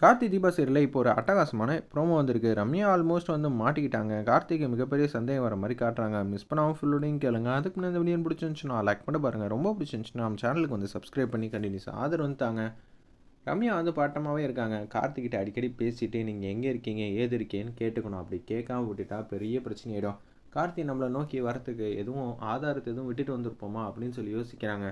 கார்த்தி தீபா சீரியலில் இப்போ ஒரு அட்டகாசமான ப்ரோமோ வந்திருக்கு. ரம்யா ஆல்மோஸ்ட் வந்து மாட்டிக்கிட்டாங்க. கார்த்திக்கு மிகப்பெரிய சந்தேகம் வர மாதிரி காட்டுறாங்க. மிஸ் பண்ணாமல் ஃபுல்லோடையும் கேளுங்க. அதுக்கு முன்னாடி இந்த வீடியோ பிடிச்சிருந்துச்சுன்னா லைக் பண்ண பாருங்கள் ரொம்ப பிடிச்சிருந்துச்சுன்னா நம்ம சேனலுக்கு வந்து சப்ஸ்கிரைப் பண்ணி கண்டினியூஸ் ஆதரவு வந்து தாங்க. ரம்யா வந்து பாட்டமாகவே இருக்காங்க. கார்த்திகிட்ட அடிக்கடி பேசிட்டு நீங்கள் எங்கே இருக்கீங்க? ஏது இருக்கேன்னு கேட்டுக்கணும். அப்படி கேட்காம விட்டுட்டா பெரிய பிரச்சனை ஆகிடும் கார்த்தி நம்மளை நோக்கி வரத்துக்கு எதுவும் ஆதாரத்தை எதுவும் விட்டுட்டு வந்திருப்போமா? அப்படின்னு சொல்லி யோசிக்கிறாங்க.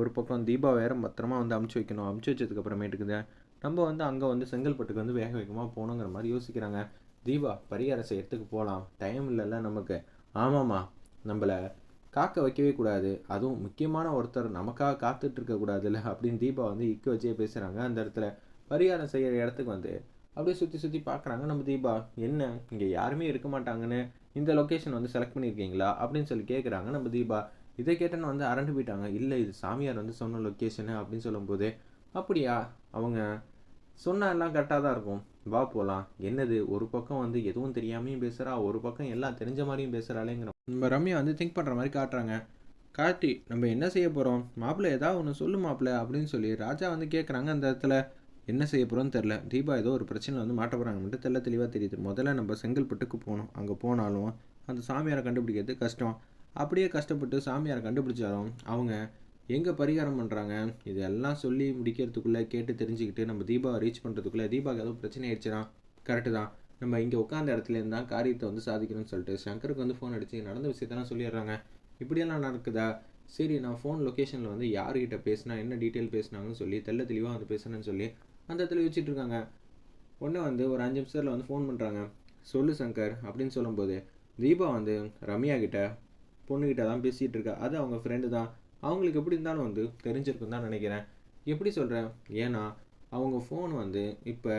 ஒரு பக்கம் தீபா வேற பத்திரமா வந்து அமுச்சு வைக்கணும். அமுச்சு வச்சதுக்கப்புறமேட்டுக்கு நம்ம வந்து அங்கே வந்து செங்கல்பட்டுக்கு வந்து வேக வேகமாக போகணுங்கிற மாதிரி யோசிக்கிறாங்க. தீபா பரிகார செய்யறதுக்கு போகலாம் டைம் இல்லைல்ல நமக்கு. ஆமாம்மா. நம்மளை காக்க வைக்கவே கூடாது. அதுவும் முக்கியமான ஒருத்தர் நமக்காக காத்துட்டு இருக்கக்கூடாதுல்ல அப்படின்னு தீபா வந்து இக்கு வச்சே பேசுகிறாங்க அந்த இடத்துல. பரிகாரம் செய்கிற இடத்துக்கு வந்து அப்படியே சுற்றி சுற்றி பார்க்குறாங்க நம்ம தீபா. என்ன? இங்கே யாருமே இருக்க மாட்டாங்கன்னு இந்த லொக்கேஷன் வந்து செலக்ட் பண்ணியிருக்கீங்களா அப்படின்னு சொல்லி கேட்குறாங்க நம்ம தீபா. இதை கேட்டேன்னு வந்து அரண்டு போயிட்டாங்க. இல்லை இது சாமியார் வந்து சொன்ன லொக்கேஷனு அப்படின்னு சொல்லும்போது அப்படியா? அவங்க சொன்னால் எல்லாம் கரெக்டாக தான் இருக்கும். வா போகலாம் என்னது? ஒரு பக்கம் வந்து எதுவும் தெரியாமையும் பேசுகிறா ஒரு பக்கம் எல்லாம் தெரிஞ்ச மாதிரியும் பேசுகிறாளேங்கிற நம்ம ரம்யா வந்து திங்க் பண்ணுற மாதிரி காட்டுறாங்க. கார்த்தி நம்ம என்ன செய்ய போகிறோம் மாப்பிள்ளை ஏதாவது ஒன்று சொல்லு மாப்பிள்ளை அப்படின்னு சொல்லி ராஜா வந்து கேட்குறாங்க அந்த இடத்துல. என்ன செய்ய போகிறோன்னு தெரில தீபா ஏதோ ஒரு பிரச்சனை வந்து மாட்ட போகிறாங்க மட்டும் தெல்ல தெளிவாக தெரியுது. முதல்ல நம்ம செங்கல்பட்டுக்கு போகணும். அங்கே போனாலும் அந்த சாமியாரை கண்டுபிடிக்கிறது கஷ்டம். அப்படியே கஷ்டப்பட்டு சாமியாரை கண்டுபிடிச்சாலும் அவங்க எங்கே பரிகாரம் பண்ணுறாங்க இதெல்லாம் சொல்லி முடிக்கிறதுக்குள்ளே கேட்டு தெரிஞ்சுக்கிட்டு நம்ம தீபாவை ரீச் பண்ணுறதுக்குள்ளே தீபாவுக்கு ஏதோ பிரச்சனை ஆயிடுச்சுன்னா கரெக்டு தான். நம்ம இங்கே உட்காந்த இடத்துல இருந்தால் காரியத்தை வந்து சாதிக்கணும்னு சொல்லிட்டு சங்கருக்கு வந்து ஃபோன் அடித்து நடந்த விஷயத்தெல்லாம் சொல்லிடுறாங்க. இப்படியெல்லாம் நடக்குதா? சரி நான் ஃபோன் லொக்கேஷனில் வந்து யார்கிட்ட பேசினா என்ன டீட்டெயில் பேசினாங்கன்னு சொல்லி தெல்ல தெளிவாக வந்து பேசுனேன்னு சொல்லி அந்த இடத்துல வச்சுட்டு இருக்காங்க. ஒன்று வந்து ஒரு அஞ்சு நிமிஷத்தில் வந்து ஃபோன் பண்ணுறாங்க சொல்லு சங்கர் அப்படின்னு சொல்லும்போது தீபா வந்து ரம்யா கிட்ட பொண்ணுக்கிட்ட தான் பேசிகிட்டு இருக்கா. அது அவங்க ஃப்ரெண்டு தான். அவங்களுக்கு எப்படி இருந்தாலும் வந்து தெரிஞ்சிருக்கும் தான் நினைக்கிறேன். எப்படி சொல்கிறேன் ஏன்னா அவங்க ஃபோன் வந்து இப்போ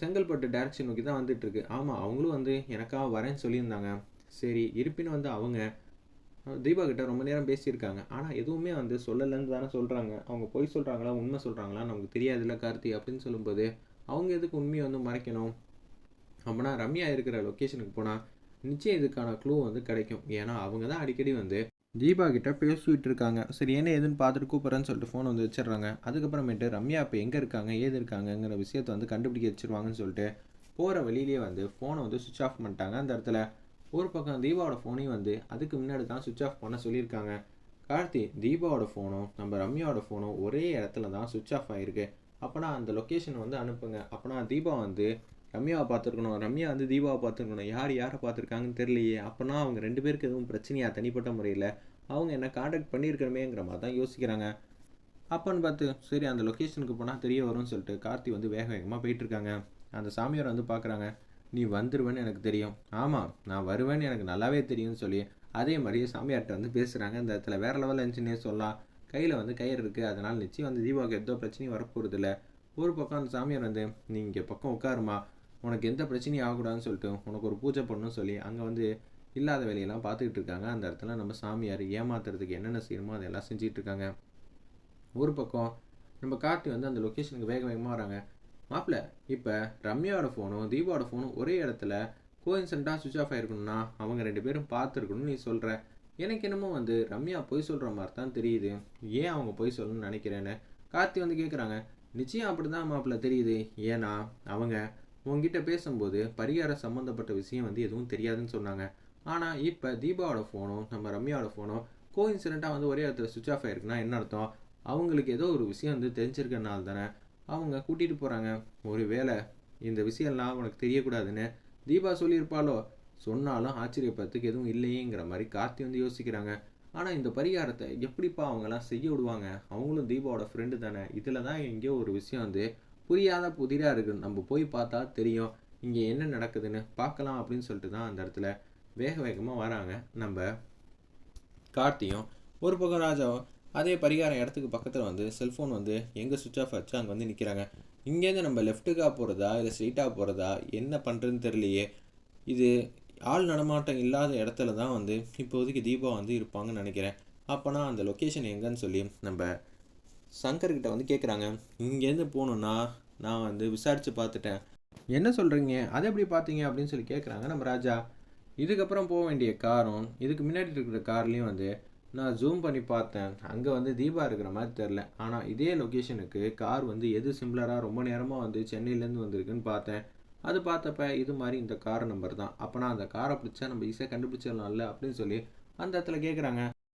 செங்கல்பட்டு டேரக்ஷன் நோக்கி தான் வந்துட்டுருக்கு. ஆமாம் அவங்களும் வந்து எனக்காக வரேன்னு சொல்லியிருந்தாங்க. சரி இருப்பினும் வந்து அவங்க தீபா கிட்ட ரொம்ப நேரம் பேசியிருக்காங்க. ஆனால் எதுவுமே வந்து சொல்லலைன்னு தானே சொல்கிறாங்க அவங்க பொய் சொல்கிறாங்களா உண்மை சொல்கிறாங்களா நமக்கு தெரியாதுல்ல கார்த்தி அப்படின்னு சொல்லும்போது அவங்க எதுக்கு உண்மையை வந்து மறைக்கணும்? அப்படின்னா ரம்யா இருக்கிற லொக்கேஷனுக்கு போனால் நிச்சயம் இதுக்கான க்ளூ வந்து கிடைக்கும். ஏன்னா அவங்க தான் அடிக்கடி வந்து தீபா கிட்ட பேசிட்டு இருக்காங்க. சரி என்ன ஏதுன்னு பார்த்துட்டு கூப்பிட்றேன்னு சொல்லிட்டு ஃபோன் வந்து வச்சிடுறாங்க. அதுக்கப்புறமேட்டு ரம்யா இப்போ எங்கே இருக்காங்க ஏது இருக்காங்கங்கிற விஷயத்தை வந்து கண்டுபிடிக்க வச்சிருவாங்கன்னு சொல்லிட்டு போகிற வழியிலேயே வந்து ஃபோனை வந்து சுவிச் ஆஃப் பண்ணிட்டாங்க அந்த இடத்துல. ஒரு பக்கம் தீபாவோட ஃபோனையும் வந்து அதுக்கு முன்னாடி தான் சுவிச் ஆஃப் பண்ண சொல்லியிருக்காங்க. கார்த்தி தீபாவோட ஃபோனும் நம்ம ரம்யாவோட ஃபோனும் ஒரே இடத்துல தான் சுவிச் ஆஃப் ஆகிருக்கு அப்போனா அந்த லொக்கேஷன் வந்து அனுப்புங்க. அப்போனா தீபா வந்து ரம்யாவை பார்த்துருக்கணும். ரம்யா வந்து தீபாவை பார்த்துருக்கணும். யார் யாரை பார்த்துருக்காங்கன்னு தெரியலையே. அப்போனா அவங்க ரெண்டு பேருக்கு எதுவும் பிரச்சனையா தனிப்பட்ட முறையில்? அவங்க என்ன காண்டாக்ட் பண்ணியிருக்கணுமேங்கிற மாதிரி தான் யோசிக்கிறாங்க. அப்போன்னு பார்த்து சரி அந்த லொக்கேஷனுக்கு போனால் தெரிய வரும்னு சொல்லிட்டு கார்த்தி வந்து வேக வேகமாக போயிட்டுருக்காங்க. அந்த சாமியார் வந்து பார்க்குறாங்க நீ வந்துடுவேன்னு எனக்கு தெரியும். ஆமாம் நான் வருவேன்னு எனக்கு நல்லாவே தெரியும்னு சொல்லி. அதே மாதிரியே சாமியார்கிட்ட வந்து பேசுகிறாங்க இந்த இடத்துல வேறு லெவலில் இருந்துச்சுன்னே சொல்லலாம். கையில் வந்து கயிறு இருக்குது அதனால் நிச்சயம் வந்து தீபாவுக்கு எதோ பிரச்சனையும் வரப்போகிறது இல்லை ஒரு பக்கம் அந்த சாமியார் வந்து நீ இங்கே பக்கம் உட்காருமா. உனக்கு எந்த பிரச்சனையும் ஆகக்கூடாதுன்னு சொல்லிட்டு உனக்கு ஒரு பூஜை பண்ணணும்னு சொல்லி அங்கே வந்து இல்லாத வேலையெல்லாம் பார்த்துக்கிட்டு இருக்காங்க. அந்த இடத்துல நம்ம சாமியார் ஏமாத்துறதுக்கு என்னென்ன செய்யணுமோ அதெல்லாம் செஞ்சுட்டு இருக்காங்க. ஒரு பக்கம் நம்ம கார்த்தி வந்து அந்த லொக்கேஷனுக்கு வேக வேகமாக வராங்க. மாப்பிள்ள இப்போ ரம்யாவோட ஃபோனும் தீபாவோட ஃபோனும் ஒரே இடத்துல கோயின்சென்ட்டாக சுவிச் ஆஃப் ஆகிருக்கணும்னா அவங்க ரெண்டு பேரும் பார்த்துருக்கணும்னு நீ சொல்கிற எனக்கு என்னமோ வந்து ரம்யா பொய் சொல்கிற மாதிரி தான் தெரியுது. ஏன் அவங்க பொய் சொல்லணும்னு நினைக்கிறேன்னு கார்த்தி வந்து கேட்குறாங்க நிச்சயம் அப்படி தான் மாப்பிள்ள தெரியுது. ஏன்னா அவங்க உங்ககிட்ட பேசும்போது பரிகாரம் சம்மந்தப்பட்ட விஷயம் வந்து எதுவும் தெரியாதுன்னு சொன்னாங்க. ஆனால் இப்போ தீபாவோட ஃபோனும் நம்ம ரம்யாவோட ஃபோனும் கோஇன்சிடெண்ட்டாக வந்து ஒரே இடத்துல சுவிச் ஆஃப் ஆயிருக்குன்னா என்ன அர்த்தம்? அவங்களுக்கு ஏதோ ஒரு விஷயம் வந்து தெரிஞ்சிருக்கனால தானே அவங்க கூட்டிகிட்டு போகிறாங்க ஒரு வேளை இந்த விஷயம்லாம் உனக்கு தெரியக்கூடாதுன்னு தீபா சொல்லியிருப்பாளோ? சொன்னாலும் ஆச்சரியப்படுறதுக்கு எதுவும் இல்லையேங்கிற மாதிரி கார்த்தி வந்து யோசிக்கிறாங்க. ஆனால் இந்த பரிகாரத்தை எப்படிப்பா அவங்கெல்லாம் செய்ய விடுவாங்க? அவங்களும் தீபாவோட ஃப்ரெண்டு தானே. இதில் தான் எங்கேயோ ஒரு விஷயம் வந்து புரியாத புதிராக இருக்குது நம்ம போய் பார்த்தா தெரியும். இங்கே என்ன நடக்குதுன்னு பார்க்கலாம் அப்படின்னு சொல்லிட்டு தான் அந்த இடத்துல வேக வேகமாக வராங்க. நம்ம கார்த்தியும் ஒரு பக்கம் ராஜாவும் அதே பரிகாரம் இடத்துக்கு பக்கத்தில் வந்து செல்ஃபோன் வந்து எங்கே சுவிச் ஆஃப் ஆச்சு அங்கே வந்து நிற்கிறாங்க இங்கேருந்து நம்ம லெஃப்ட்டுக்காக போகிறதா இல்லை ஸ்ட்ரெயிட்டாக போகிறதா என்ன பண்ணுறதுன்னு தெரியலையே. இது ஆள் நடமாட்டம் இல்லாத இடத்துல தான் வந்து இப்போதைக்கு தீபா வந்து இருப்பாங்கன்னு நினைக்கிறேன். அப்போனா அந்த லொக்கேஷன் எங்கேன்னு சொல்லி நம்ம சங்கர்கிட்ட வந்து கேட்குறாங்க இங்கேருந்து போகணுன்னா நான் வந்து விசாரித்து பார்த்துட்டேன். என்ன சொல்கிறீங்க அதை எப்படி பார்த்தீங்க? அப்படின்னு சொல்லி கேட்குறாங்க நம்ம ராஜா. இதுக்கப்புறம் போக வேண்டிய காரும் இதுக்கு முன்னாடி இருக்கிற கார்லேயும் வந்து நான் ஜூம் பண்ணி பார்த்தேன். அங்கே வந்து தீபா இருக்கிற மாதிரி தெரில ஆனால் இதே லொக்கேஷனுக்கு கார் வந்து எது சிம்லராக ரொம்ப நேரமாக வந்து சென்னையிலேருந்து வந்திருக்குன்னு பார்த்தேன். அது பார்த்தப்ப இது மாதிரி இந்த கார் நம்பர் தான். அப்போனா அந்த காரை பிடிச்சா நம்ம ஈஸியாக கண்டுபிடிச்சிடலாம்ல? அப்படின்னு சொல்லி அந்த இடத்துல கேட்குறாங்க